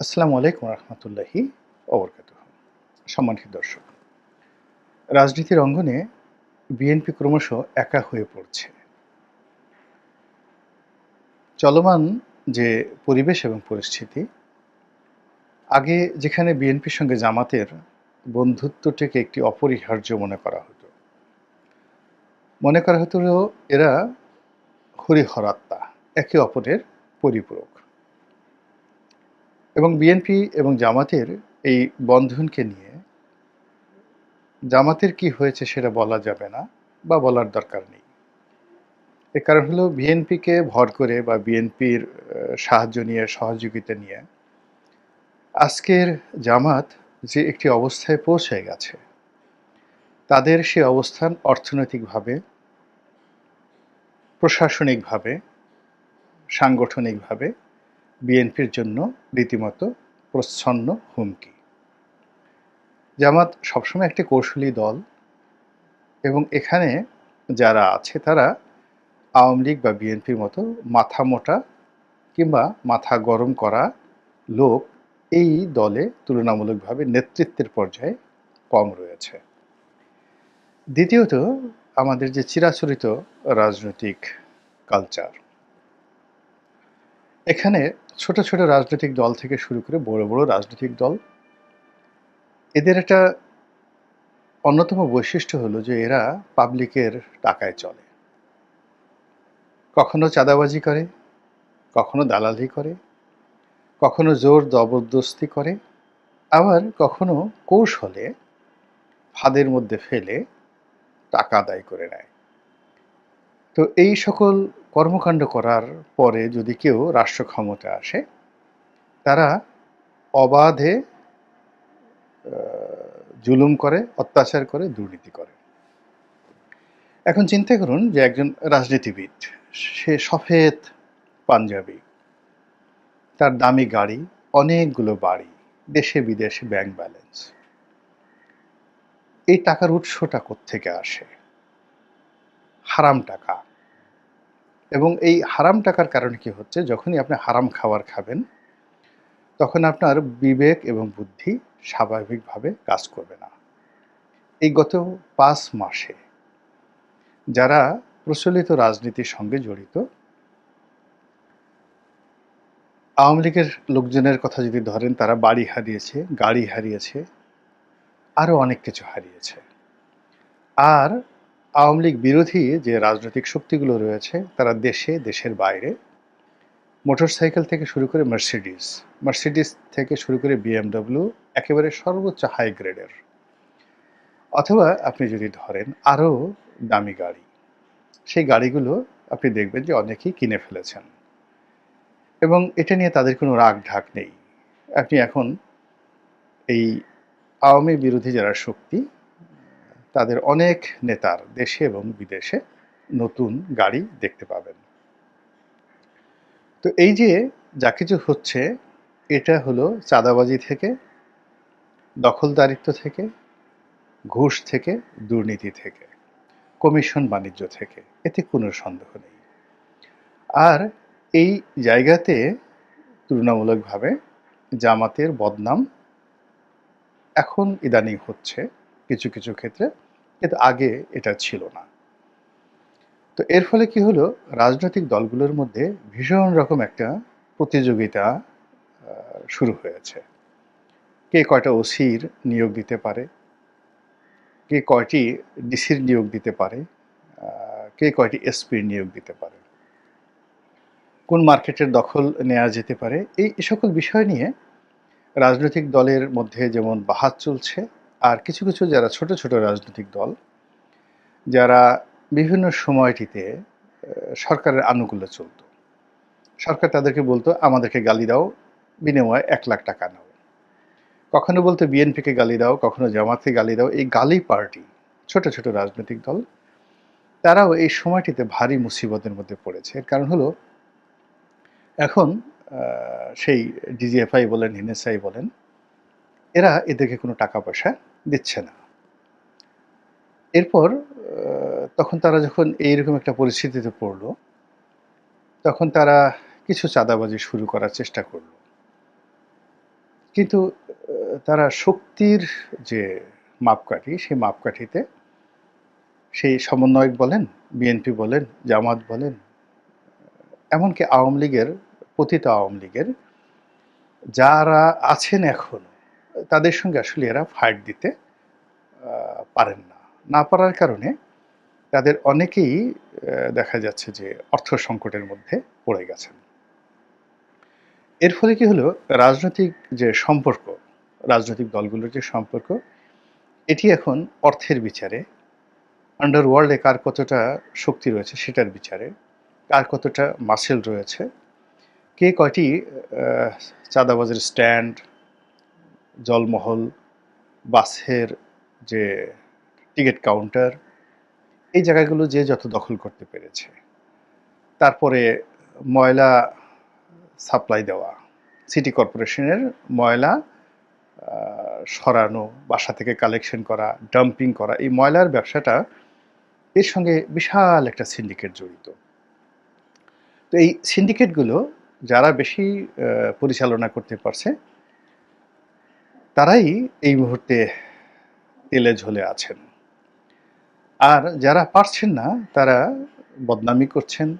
আসসালামু আলাইকুম রহমতুল্লাহি অবরকাত সম্মানিত দর্শক, রাজনীতির অঙ্গনে বিএনপি ক্রমশ একা হয়ে পড়ছে। চলমান যে পরিবেশ এবং পরিস্থিতি, আগে যেখানে বিএনপির সঙ্গে জামাতের বন্ধুত্বটিকে একটি অপরিহার্য মনে করা হতো। মনে করা হতো এরা হরিহরাত্মা, একে অপরের পরিপূরক। এবং বিএনপি এবং জামাতের এই বন্ধনকে নিয়ে জামাতের কি হয়েছে সেটা বলা যাবে না বা বলার দরকার নেই। এর কারণ হলো বিএনপিকে ভর করে বা বিএনপির সাহায্য নিয়ে, সহযোগিতা নিয়ে আজকের জামাত যে একটি অবস্থায় পৌঁছে গেছে, তাদের সে অবস্থান অর্থনৈতিকভাবে, প্রশাসনিকভাবে, সাংগঠনিকভাবে বিএনপির জন্য রীতিমতো প্রচ্ছন্ন হুমকি। জামাত সবসময় একটি কৌশলী দল এবং এখানে যারা আছে তারা আওয়ামী লীগ বা বিএনপির মতো মাথা মোটা কিংবা মাথা গরম করা লোক এই দলে তুলনামূলকভাবে নেতৃত্বের পর্যায়ে কম রয়েছে। দ্বিতীয়ত, আমাদের যে চিরাচরিত রাজনৈতিক কালচার, এখানে ছোট ছোট রাজনৈতিক দল থেকে শুরু করে বড় বড় রাজনৈতিক দল। এদের একটা অন্যতম বৈশিষ্ট্য হলো যে এরা পাবলিকের টাকায় চলে। কখনো চাঁদাবাজি করে, কখনো দালালি করে, কখনো জোর জবরদস্তি করে, আবার কখনো কৌশলে ফাঁদের মধ্যে ফেলে টাকা আদায় করে নেয়। তো এই সকল কর্মকাণ্ড করার পরে যদি কেউ রাষ্ট্র ক্ষমতা আসে, তারা অবাধে জুলুম করে, অত্যাচার করে, দুর্নীতি করে। এখন চিন্তা করুন যে একজন রাজনীতিবিদ, সে সফেদ পাঞ্জাবি, তার দামি গাড়ি, অনেকগুলো বাড়ি, দেশে বিদেশে ব্যাংক ব্যালেন্স এই টাকার উৎসটা থেকে আসে? হারাম টাকা। এবং এই হারাম টাকার কারণে কি হচ্ছে? যখনই আপনি হারাম খাবার খাবেন, তখন আপনার বিবেক এবং বুদ্ধি স্বাভাবিকভাবে কাজ করবে না। এই গত পাঁচ মাসে যারা প্রচলিত রাজনীতির সঙ্গে জড়িত, আওয়ামী লীগের লোকজনের কথা যদি ধরেন, তারা বাড়ি হারিয়েছে, গাড়ি হারিয়েছে, আরও অনেক কিছু হারিয়েছে। আর আওয়ামী লীগ বিরোধী যে রাজনৈতিক শক্তিগুলো রয়েছে, তারা দেশে, দেশের বাইরে মোটর সাইকেল থেকে শুরু করে মার্সিডিস মার্সিডিস থেকে শুরু করে বিএমডব্লিউ একেবারে সর্বোচ্চ হাই গ্রেডের অথবা আপনি যদি ধরেন আরও দামি গাড়ি, সেই গাড়িগুলো আপনি দেখবেন যে অনেকেই কিনে ফেলেছেন। এবং এটা নিয়ে তাদের কোনো রাগ ঢাক নেই। আপনি এখন এই আওয়ামী বিরোধী যারা শক্তি তাদের অনেক নেতার দেশে এবং বিদেশে নতুন গাড়ি দেখতে পাবেন। তো এই যে যা কিছু হচ্ছে, এটা হলো চাঁদাবাজি থেকে দখলদারিত্ব থেকে, ঘুষ থেকে, দুর্নীতি থেকে, কমিশন বাণিজ্য থেকে, এতে কোনো সন্দেহ নেই। আর এই জায়গাতে তুলনামূলকভাবে জামাতের বদনাম এখন ইদানিং হচ্ছে। কিছু কিছু ক্ষেত্রে কিন্তু আগে এটা ছিল না। তো এর ফলে কি হলো? রাজনৈতিক দলগুলোর মধ্যে ভীষণ রকম একটা প্রতিযোগিতা শুরু হয়েছে। কে কয়টা ওসির নিয়োগ দিতে পারে? কে কয়টি ডিসির নিয়োগ দিতে পারে? কে কয়টি এসপির নিয়োগ দিতে পারে? কোন মার্কেটের দখল নেওয়া যেতে পারে? এই সকল বিষয় নিয়ে রাজনৈতিক দলের মধ্যে যেমন বাহাত চলছে আর কিছু কিছু যারা ছোট ছোট রাজনৈতিক দল, যারা বিভিন্ন সময়টিতে সরকারের আনুকূল্য চলত। সরকার তাদেরকে বলতো, আমাদেরকে গালি দাও, বিনিময়ে এক লাখ টাকা নাও। কখনো বলতো, বিএনপিকে গালি দাও, কখনো জামাতকে গালি দাও। এই গালি পার্টি, ছোট ছোট রাজনৈতিক দল, তারাও এই সময়টিতে ভারী মুসিবতের মধ্যে পড়েছে। এর কারণ হলো, এখন সেই ডিজিএফআই বলেন, এনএসআই বলেন, এরা এদেরকে কোনো টাকা পয়সা দিচ্ছে না। এরপর তখন তারা যখন এইরকম একটা পরিস্থিতিতে পড়ল, তখন তারা কিছু চাঁদাবাজি শুরু করার চেষ্টা করল। কিন্তু তারা শক্তির যে মাপকাঠি, সেই মাপকাঠিতে সেই সমন্বয়ক বলেন, বিএনপি বলেন, জামাত বলেন, এমনকি আওয়ামী লীগের, পতিত আওয়ামী লীগের যারা আছেন এখন তাদের সঙ্গে আসলে এরা ফাইট দিতে পারেন না। না পারার কারণে তাদের অনেকেই দেখা যাচ্ছে যে অর্থ সংকটের মধ্যে পড়ে গেছেন। এর ফলে কি হলো? রাজনৈতিক যে সম্পর্ক, রাজনৈতিক দলগুলোর যে সম্পর্ক, এটি এখন অর্থের বিচারে আন্ডার ওয়ার্ল্ডে কার কতটা শক্তি রয়েছে সেটার বিচারে, কার কতটা মাসেল রয়েছে, কে কয়টি চাঁদাবাজের স্ট্যান্ড জলমহল, বাসের যে টিকিট কাউন্টার, এই জায়গাগুলো যে যত দখল করতে পেরেছে। তারপরে ময়লা সাপ্লাই দেওয়া, সিটি কর্পোরেশনের ময়লা সরানো, বাসা থেকে কালেকশন করা, ডাম্পিং করা, এই ময়লার ব্যবসাটা এর সঙ্গে বিশাল একটা সিন্ডিকেট জড়িত। তো এই সিন্ডিকেটগুলো যারা বেশি পরিচালনা করতে পারছে তারাই এই মুহূর্তে তেলে ঝোলে আছেন। আর যারা পারছেন না, তারা বদনামি করছেন,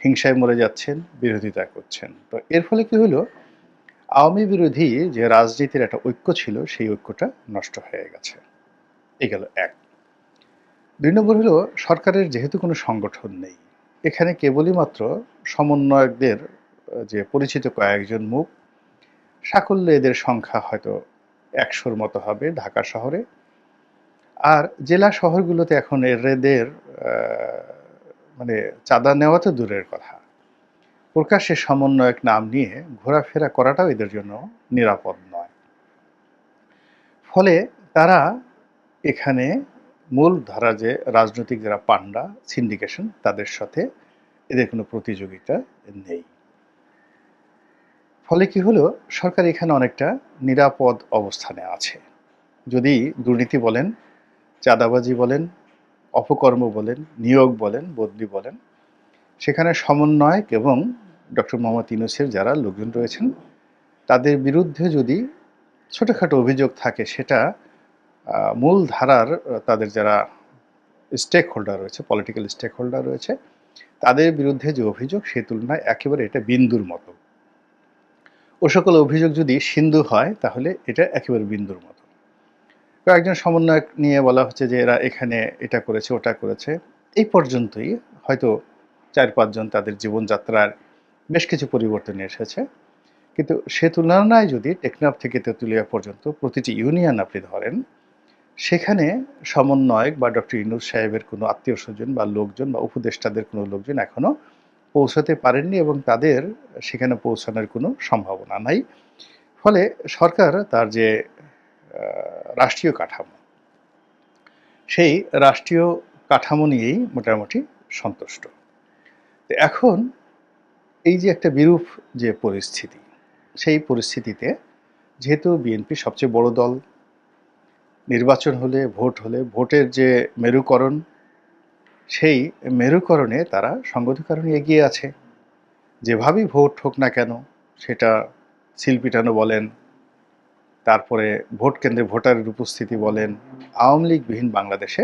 হিংসায় মরে যাচ্ছেন, বিরোধিতা করছেন। তো এর ফলে কি হলো? আওয়ামী বিরোধী যে রাজনীতির একটা ঐক্য ছিল, সেই ঐক্যটা নষ্ট হয়ে গেছে। এই গেল এক। দুই নম্বর হলো, সরকারের যেহেতু কোনো সংগঠন নেই, এখানে কেবলই মাত্র সমন্বয়কদের, যে পরিচিত কয়েকজন মুখ, সাকল্যে এদের সংখ্যা হয়তো একশোর মতো হবে ঢাকা শহরে। আর জেলা শহরগুলোতে এখন আহ, মানে চাঁদা নেওয়া তো দূরের কথা। প্রকাশ্যে সমন্বয়ক নাম নিয়ে ঘোরাফেরা করাটাও এদের জন্য নিরাপদ নয়। ফলে তারা এখানে মূল ধারা যে রাজনৈতিক যারা পান্ডা সিন্ডিকেশন তাদের সাথে এদের কোনো প্রতিযোগিতা নেই। ফলে কি হলো? সরকার এখানে অনেকটা নিরাপদ অবস্থানে আছে। যদি দুর্নীতি বলেন, চাঁদাবাজি বলেন, অপকর্ম বলেন, নিয়োগ বলেন, বদলি বলেন, সেখানে সমন্বয়ক এবং ডক্টর মোহাম্মদ ইউনুসের যারা লোকজন রয়েছেন, তাদের বিরুদ্ধে যদি ছোটোখাটো অভিযোগ থাকে, সেটা মূল ধারার, তাদের যারা স্টেক হোল্ডার রয়েছে পলিটিক্যাল স্টেক হোল্ডার রয়েছে, তাদের বিরুদ্ধে যে অভিযোগ সেই তুলনায় একেবারে এটা বিন্দুর মতো। ও সকল অভিযোগ যদি সিন্ধু হয়, তাহলে এটা একেবারে বিন্দুর মতো। কয়েকজন সমন্বয়ক নিয়ে বলা হচ্ছে যে এরা এখানে এটা করেছে, ওটা করেছে। এই পর্যন্তই। হয়তো চার পাঁচজন তাদের জীবনযাত্রার বেশ কিছু পরিবর্তন এসেছে। কিন্তু সে তুলনায় যদি টেকনাফ থেকে তেঁতুলিয়া পর্যন্ত প্রতিটি ইউনিয়ন আপনি ধরেন, সেখানে সমন্বয়ক বা ডক্টর ইনুস সাহেবের কোনো আত্মীয় স্বজন বা লোকজন বা উপদেষ্টাদের কোনো লোকজন এখনও পৌঁছাতে পারেননি এবং তাদের সেখানে পৌঁছানোর কোনো সম্ভাবনা নাই। ফলে সরকার তার যে রাষ্ট্রীয় কাঠামো, সেই রাষ্ট্রীয় কাঠামো নিয়েই মোটামুটি সন্তুষ্ট। এখন এই যে একটা বিরূপ যে পরিস্থিতি, সেই পরিস্থিতিতে যেহেতু বিএনপি সবচেয়ে বড় দল, নির্বাচন হলে, ভোট হলে, ভোটের যে মেরুকরণ সেই মেরুকরণে তারা সঙ্গতিকরণে এগিয়ে আছে। যেভাবেই ভোট হোক না কেন, সেটা সিল পিটানো বলেন, তারপরে ভোট কেন্দ্রে ভোটারের উপস্থিতি বলেন, আওয়ামী লীগবিহীন বাংলাদেশে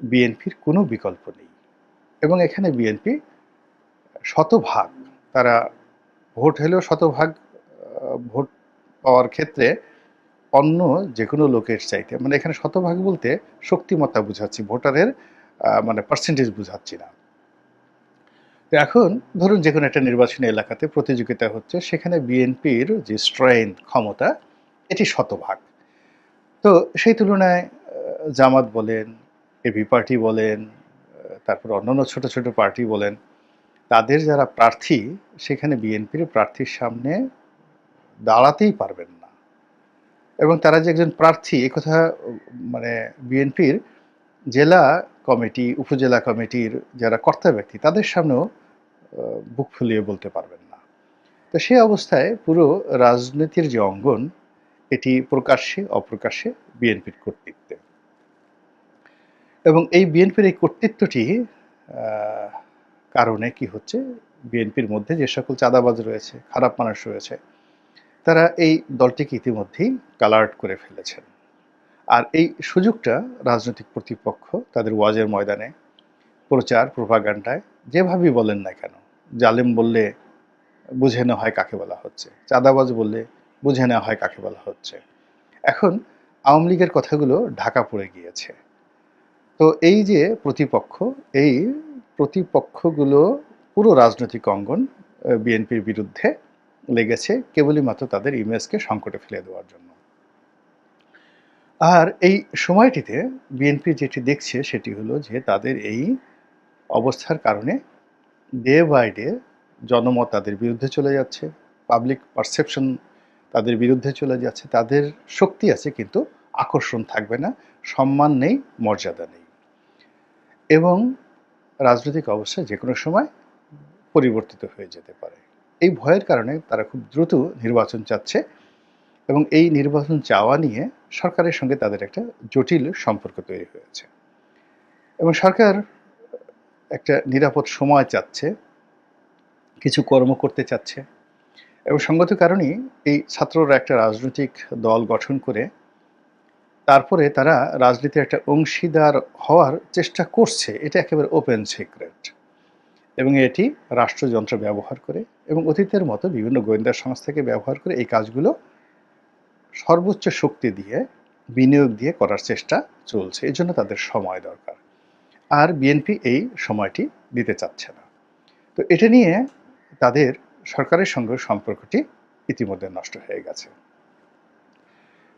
বিএনপির কোনো বিকল্প নেই। এবং এখানে বিএনপি শতভাগ, তারা ভোট হলেও শতভাগ ভোট পাওয়ার ক্ষেত্রে অন্য যে কোনো লোকের চাইতে মানে এখানে শতভাগ বলতে শক্তিমত্তা বুঝাচ্ছি, ভোটারের মানে পার্সেন্টেজ বুঝাচ্ছি না। তো এখন ধরুন যে কোনো একটা নির্বাচনী এলাকাতে প্রতিযোগিতা হচ্ছে, সেখানে বিএনপির যে স্ট্রেংথ ক্ষমতা, এটি শতভাগ। তো সেই তুলনায় জামাত বলেন এবি পার্টি বলেন তারপর অন্যান্য ছোট ছোট পার্টি বলেন, তাদের যারা প্রার্থী, সেখানে বিএনপির প্রার্থীর সামনে দাঁড়াতেই পারবেন না। এবং তারা যে একজন প্রার্থী এ কথা মানে বিএনপির জেলা কমিটি, উপজেলা কমিটির যারা কর্তা ব্যক্তি, তাদের সামনেও বুক ফুলিয়ে বলতে পারবেন না। তো সেই অবস্থায় পুরো রাজনীতির যে অঙ্গন, এটি প্রকাশ্যে, অপ্রকাশ্যে বিএনপির কর্তৃত্বে। এবং এই বিএনপির এই কর্তৃত্বটি কারণে কি হচ্ছে বিএনপির মধ্যে যে সকল চাঁদাবাজ রয়েছে, খারাপ মানুষ রয়েছে, তারা এই দলটিকে ইতিমধ্যেই কালার্ট করে ফেলেছেন। আর এই সুযোগটা রাজনৈতিক প্রতিপক্ষ তাদের ওয়াজের ময়দানে, প্রচার প্রভাগান্ডায় যেভাবেই বলেন না কেন, জালেম বললে বুঝে নেওয়া হয় কাকে বলা হচ্ছে, চাঁদাবাজ বললে বুঝে নেওয়া হয় কাকে বলা হচ্ছে। এখন আওয়ামী লীগের কথাগুলো ঢাকা পড়ে গিয়েছে। তো এই যে প্রতিপক্ষ, এই প্রতিপক্ষগুলো পুরো রাজনৈতিক অঙ্গন বিএনপির বিরুদ্ধে লেগেছে, কেবলই মাত্র তাদের ইমেজকে সংকটে ফেলে দেওয়ার জন্য। আর এই সময়টিতে বিএনপি যেটি দেখছে সেটি হলো যে তাদের এই অবস্থার কারণে ডে বাই ডে জনমত তাদের বিরুদ্ধে চলে যাচ্ছে পাবলিক পারসেপশন তাদের বিরুদ্ধে চলে যাচ্ছে, তাদের শক্তি আছে কিন্তু আকর্ষণ থাকবে না, সম্মান নেই, মর্যাদা নেই। এবং রাজনৈতিক অবস্থা যে কোনো সময় পরিবর্তিত হয়ে যেতে পারে। এই ভয়ের কারণে তারা খুব দ্রুত নির্বাচন চাচ্ছে। এবং এই নির্বাচন চাওয়া নিয়ে সরকারের সঙ্গে তাদের একটা জটিল সম্পর্ক তৈরি হয়েছে। এবং সরকার একটা নিরাপদ সময় চাচ্ছে, কিছু কর্ম করতে চাচ্ছে এবং সঙ্গত কারণেই এই ছাত্ররা একটা রাজনৈতিক দল গঠন করে তারপরে তারা রাজনীতির একটা অংশীদার হওয়ার চেষ্টা করছে। এটা একেবারে ওপেন সিক্রেট এবং এটি রাষ্ট্রযন্ত্র ব্যবহার করে এবং অতীতের মতো বিভিন্ন গোয়েন্দা সংস্থাকে ব্যবহার করে এই কাজগুলো সর্বোচ্চ শক্তি দিয়ে, বিনিয়োগ দিয়ে করার চেষ্টা চলছে। এই জন্য তাদের সময় দরকার। আর বিএনপি এই সময়টি দিতে চাচ্ছে না। তো এটা নিয়ে তাদের সরকারের সঙ্গে সম্পর্কটি ইতিমধ্যে নষ্ট হয়ে গেছে।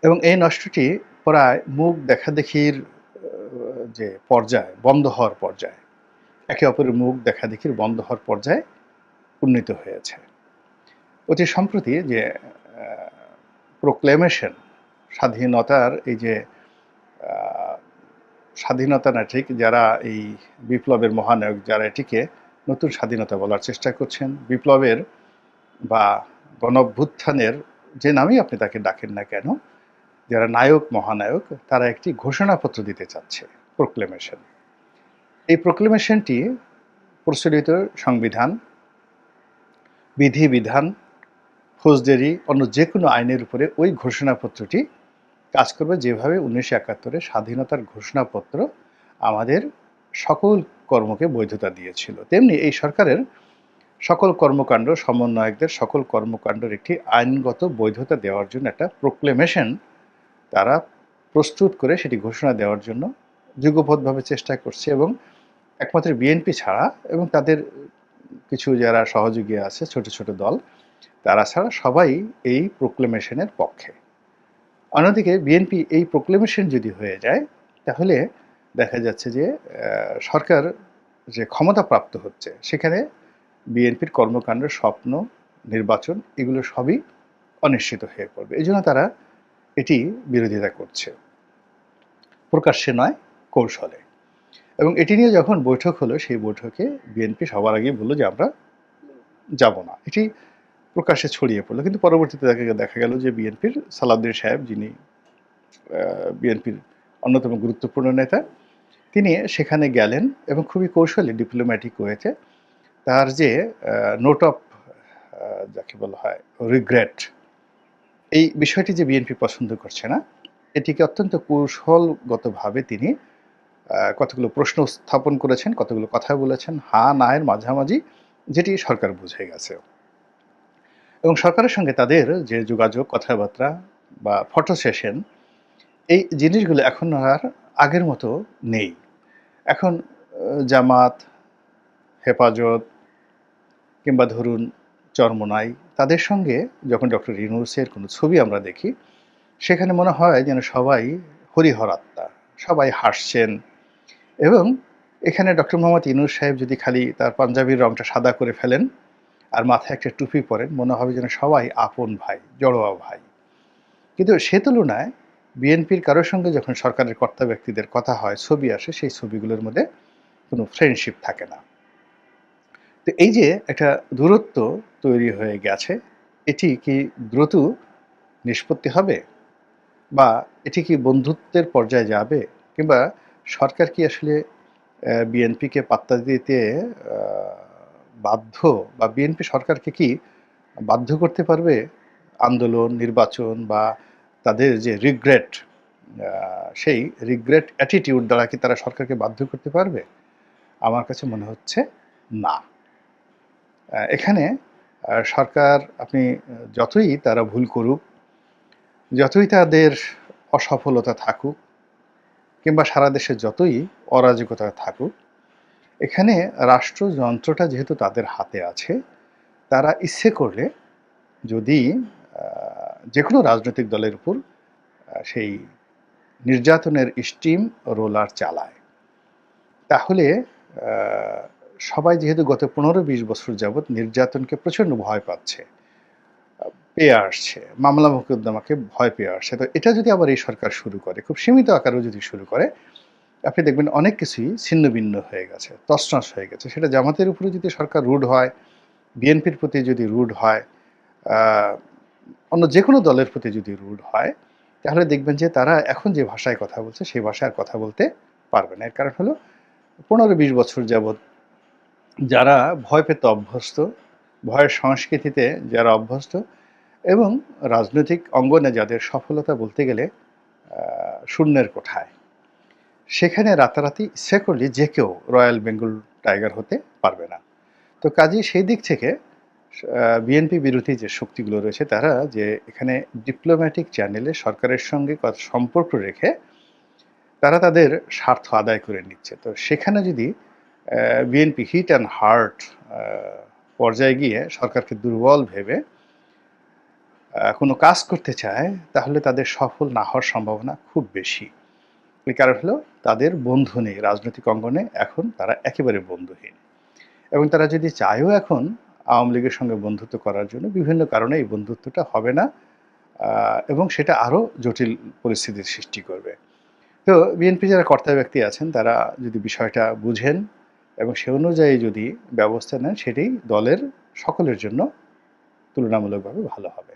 এবং এই নষ্টটি প্রায় মুখ দেখাদেখির যে পর্যায়, বন্ধ হওয়ার পর্যায়ে, একে অপরের মুখ দেখাদেখির বন্ধ হওয়ার পর্যায়ে উন্নীত হয়েছে। অতি সম্প্রতি যে প্রোক্লেমেশন স্বাধীনতার এই যে স্বাধীনতা না ঠিক, যারা এই বিপ্লবের মহানায়ক, যারা এটিকে নতুন স্বাধীনতা বলার চেষ্টা করছেন, বিপ্লবের বা গণভ্যুত্থানের যে নামেই আপনি তাকে ডাকেন না কেন, যারা নায়ক, মহানায়ক, তারা একটি ঘোষণাপত্র দিতে চাচ্ছে প্রোক্লেমেশন এই প্রোক্লেমেশনটি প্রচলিত সংবিধান, বিধিবিধান ফৌজদারি অন্য যে কোনো আইনের উপরে ওই ঘোষণাপত্রটি কাজ করবে যেভাবে উনিশশো একাত্তরে স্বাধীনতার ঘোষণাপত্র আমাদের সকল কর্মকে বৈধতা দিয়েছিল। তেমনি এই সরকারের সকল কর্মকাণ্ড, সমন্বয়কদের সকল কর্মকাণ্ডের একটি আইনগত বৈধতা দেওয়ার জন্য একটা প্রোক্লেমেশন তারা প্রস্তুত করে সেটি ঘোষণা দেওয়ার জন্য যুগপথভাবে চেষ্টা করছে এবং একমাত্র বিএনপি ছাড়া এবং তাদের কিছু যারা সহযোগী আছে, ছোট ছোট দল তারা ছাড়া সবাই এই প্রোক্লেমেশনের পক্ষে। অন্যদিকে বিএনপি এই প্রোক্লেমেশন যদি হয়ে যায়, তাহলে দেখা যাচ্ছে যে সরকার যে ক্ষমতা প্রাপ্ত হচ্ছে, সেখানে বিএনপির কর্মকাণ্ড স্বপ্ন, নির্বাচন এগুলো সবই অনিশ্চিত হয়ে পড়বে। এই জন্য তারা এটি বিরোধিতা করছে। প্রকাশ্যে নয়, কৌশলে। এবং এটি নিয়ে যখন বৈঠক হলো, সেই বৈঠকে বিএনপি সবার আগে বলল যে, আমরা যাব না। এটি প্রকাশ্যে ছড়িয়ে পড়ল। কিন্তু পরবর্তীতে দেখা দেখা গেল যে বিএনপির সালাউদ্দিন সাহেব, যিনি বিএনপির অন্যতম গুরুত্বপূর্ণ নেতা, তিনি সেখানে গেলেন এবং খুবই কৌশলী ডিপ্লোম্যাটিক হয়েছে। তার যে নোট অফ যাকে বলা হয় রিগ্রেট এই বিষয়টি যে বিএনপি পছন্দ করছে না, এটিকে অত্যন্ত কৌশলগতভাবে তিনি কতগুলো প্রশ্ন স্থাপন করেছেন, কতগুলো কথা বলেছেন, হা নায়ের মাঝামাঝি, যেটি সরকার বুঝে গেছে। এবং সরকারের সঙ্গে তাদের যে যোগাযোগ, কথাবার্তা বা ফটো সেশন এই জিনিসগুলো এখন আর আগের মতো নেই। এখন জামাত, হেফাজত কিংবা ধরুন চরমনাই, তাদের সঙ্গে যখন ডক্টর ইউনুসের কোনো ছবি আমরা দেখি, সেখানে মনে হয় যেন সবাই হরিহর আত্মা, সবাই হাসছেন এবং এখানে ডক্টর মোহাম্মদ ইনুস সাহেব যদি খালি তার পাঞ্জাবির রংটা সাদা করে ফেলেন আর মাথায় একটা টুপি পরেন মনে হবে যেন সবাই আপন ভাই, জড়োয়া ভাই। কিন্তু সে তুলনায় বিএনপির কারোর সঙ্গে যখন সরকারের কর্তা ব্যক্তিদের কথা হয়, ছবি আসে, সেই ছবিগুলোর মধ্যে কোনো ফ্রেন্ডশিপ থাকে না। তো এই যে একটা দূরত্ব তৈরি হয়ে গেছে, এটি কি দ্রুত নিষ্পত্তি হবে? বা এটি কি বন্ধুত্বের পর্যায়ে যাবে? কিংবা সরকার কি আসলে বিএনপিকে পাত্তা দিতে বাধ্য বা বিএনপি সরকারকে কি বাধ্য করতে পারবে আন্দোলন, নির্বাচন বা তাদের যে রিগ্রেট সেই রিগ্রেট অ্যাটিটিউড দ্বারা কি তারা সরকারকে বাধ্য করতে পারবে? আমার কাছে মনে হচ্ছে না। এখানে সরকার আপনি যতই তারা ভুল করুক, যতই তাদের অসফলতা থাকুক কিংবা সারা দেশে যতই অরাজকতা থাকুক এখানে রাষ্ট্রযন্ত্রটা যেহেতু তাদের হাতে আছে, তারা ইচ্ছে করলে যদি যে কোনো রাজনৈতিক দলের উপর সেই নির্যাতনের স্টিম রোলার চালায়, তাহলে সবাই যেহেতু গত পনেরো বিশ বছর যাবৎ নির্যাতনকে প্রচণ্ড ভয় পাচ্ছে, পেয়ে আসছে, মামলা মোকদ্দমাকে ভয় পেয়ে আসছে, তো এটা যদি আবার এই সরকার শুরু করে, খুব সীমিত আকারেও যদি শুরু করে আপনি দেখবেন অনেক কিছুই ছিন্ন ভিন্ন হয়ে গেছে, তছনছ হয়ে গেছে। সেটা জামাতের উপরে যদি সরকার রুড হয়, বিএনপির প্রতি যদি রুড হয় অন্য যে কোনো দলের প্রতি যদি রুড হয়, তাহলে দেখবেন যে তারা এখন যে ভাষায় কথা বলছে, সেই ভাষায় আর কথা বলতে পারবে না। এর কারণ হলো পনেরো বিশ বছর যাবৎ যারা ভয় পেতে অভ্যস্ত, ভয়ের সংস্কৃতিতে যারা অভ্যস্ত এবং রাজনৈতিক অঙ্গনে যাদের সফলতা বলতে গেলে শূন্যের কোঠায় সেখানে রাতারাতি ইচ্ছে করলে যে কেউ রয়্যাল বেঙ্গল টাইগার হতে পারবে না। তো কাজেই সেই দিক থেকে বিএনপি বিরোধী যে শক্তিগুলো রয়েছে তারা যে এখানে ডিপ্লোম্যাটিক চ্যানেলে সরকারের সঙ্গে সম্পর্ক রেখে তারা তাদের স্বার্থ আদায় করে নিচ্ছে। তো সেখানে যদি বিএনপি হিট অ্যান্ড হার্ট পর্যায়ে গিয়ে সরকারকে দুর্বল ভেবে কোনো কাজ করতে চায়, তাহলে তাদের সফল না হওয়ার সম্ভাবনা খুব বেশি। কারণ হলো তাদের বন্ধু নেই, রাজনৈতিক অঙ্গনে এখন তারা একেবারে বন্ধুহীন। এবং তারা যদি চায়ও এখন আওয়ামী লীগের সঙ্গে বন্ধুত্ব করার জন্য, বিভিন্ন কারণে এই বন্ধুত্বটা হবে না এবং সেটা আরও জটিল পরিস্থিতির সৃষ্টি করবে। তো বিএনপি যারা কর্তা ব্যক্তি আছেন, তারা যদি বিষয়টা বুঝেন এবং সে অনুযায়ী যদি ব্যবস্থা নেন সেটি দলের সকলের জন্য তুলনামূলকভাবে ভালো হবে।